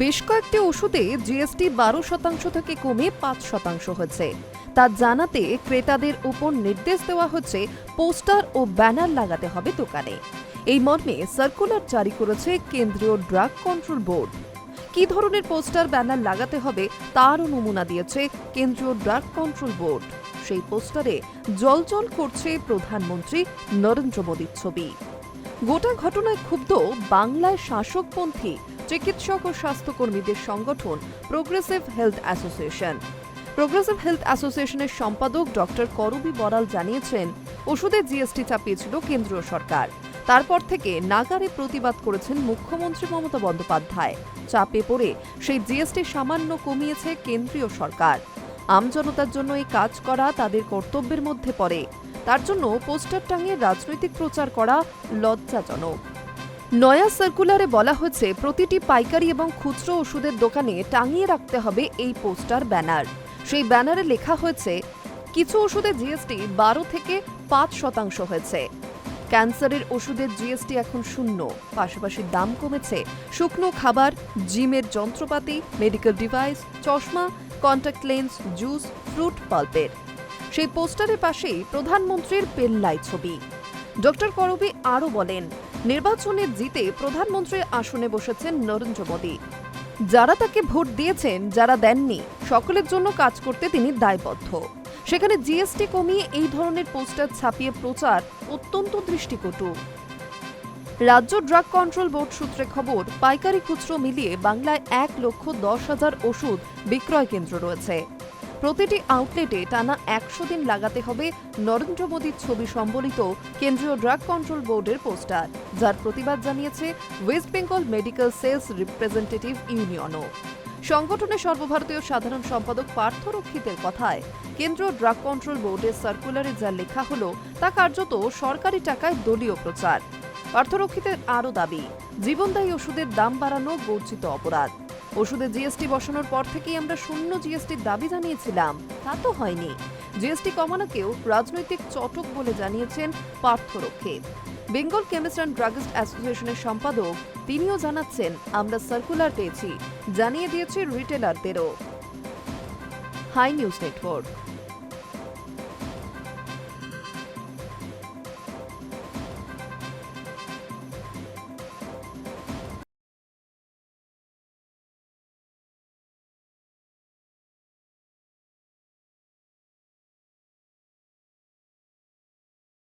বেশ কয়েকটি ওষুধে জিএসটি বারো শতাংশ থেকে কমে পাঁচ শতাংশ হয়েছে। তা জানাতে ক্রেতাদের উপর নির্দেশ দেওয়া হচ্ছে, পোস্টার ও ব্যানার লাগাতে হবে দোকানে। এই মর্মে সার্কুলার জারি করেছে কেন্দ্রীয় ড্রাগ কন্ট্রোল বোর্ড। কি ধরনের পোস্টার, ব্যানার লাগাতে হবে তারও নমুনা দিয়েছে কেন্দ্রীয় ড্রাগ কন্ট্রোল বোর্ড। সেই পোস্টারে জলজল করছে প্রধানমন্ত্রী নরেন্দ্র মোদীর ছবি। গোটা ঘটনায় ক্ষুব্ধ বাংলায় শাসকপন্থী চিকিৎসক ও স্বাস্থ্যকর্মীদের সংগঠন progressive health association progressive health অ্যাসোসিয়েশনের সম্পাদক ডক্টর করবি বড়াল জানিয়েছেন ওষুধে জিএসটি চাপিয়েছিল কেন্দ্রীয় সরকার। তারপর থেকে নাগারে প্রতিবাদ করেছেন মুখ্যমন্ত্রী মমতা বন্দ্যোপাধ্যায়। চাপে পড়ে সেই জিএসটি সামান্য কমিয়েছে কেন্দ্রীয় সরকার। আমজনতার জন্য এই কাজ করা তাদের কর্তব্যের মধ্যে পড়ে। তার জন্য পোস্টার টাঙিয়ে রাজনৈতিক প্রচার করা লজ্জাজনক। নয়া সার্কুলারে বলা হয়েছে, প্রতিটি পাইকারি এবং খুচরো ওষুধের দোকানে টাঙিয়ে রাখতে হবে এই পোস্টার ব্যানার। সেই ব্যানারে লেখা হয়েছে, কিছু ওষুধে জিএসটি বারো থেকে পাঁচ শতাংশ হয়েছে। ক্যান্সারের ওষুধের জিএসটি এখন শূন্য, পাশাপাশি দাম কমেছে। শুকনো খাবার, জিমের যন্ত্রপাতি মেডিকেল ডিভাইস চশমা কন্টাক্ট লেন্স জুস ফ্রুট পাল্পের সেই পোস্টারের পাশেই প্রধানমন্ত্রীর পেল্লাই ছবি। ডক্টর করবি আরও বলেন নির্বাচনে জিতে প্রধানমন্ত্রী আসনে বসেছেন নরেন্দ্র মোদী। যারা তাকে ভোট দিয়েছেন, যারা দেননি, সকলের জন্য কাজ করতে তিনি দায়বদ্ধ। সেখানে জিএসটি কমিয়ে এই ধরনের পোস্টার ছাপিয়ে প্রচার অত্যন্ত দৃষ্টিকটু। রাজ্য ড্রাগ কন্ট্রোল বোর্ড সূত্রে খবর, পাইকারি খুচরো মিলিয়ে বাংলায় এক লক্ষ দশ হাজার ওষুধ বিক্রয় কেন্দ্র রয়েছে। প্রতিটি আউটলেটে টানা একশো দিন লাগাতে হবে নরেন্দ্র মোদীর ছবি সম্বলিত কেন্দ্রীয় ড্রাগ কন্ট্রোল বোর্ডের পোস্টার যার প্রতিবাদ জানিয়েছে West Bengal medical sales representative ইউনিয়নও সংগঠনের সর্বভারতীয় সাধারণ সম্পাদক পার্থ রক্ষিতের কথায়, কেন্দ্রীয় ড্রাগ কন্ট্রোল বোর্ডের সার্কুলারে যা লেখা হলো, তা কার্যত সরকারি টাকায় দলীয় প্রচার। পার্থরক্ষিতের আরও দাবি, জীবনদায়ী ওষুধের দাম বাড়ানো গর্জিত অপরাধ। ওষুধে জিএসটি বসানোর পর থেকেই আমরা শূন্য জিএসটির দাবি জানিয়েছিলাম। তা তো হয়নি। জিএসটি কমানোকেও রাজনৈতিক চটক বলে জানিয়েছেন পার্থ রক্ষে। বেঙ্গল কেমিস্ট অ্যান্ড ড্রাগিস্ট অ্যাসোসিয়েশনের সম্পাদক তিনিও জানাচ্ছেন, আমরা সার্কুলার পেয়েছি, জানিয়ে দিয়েছে রিটেলারদেরও। High news network.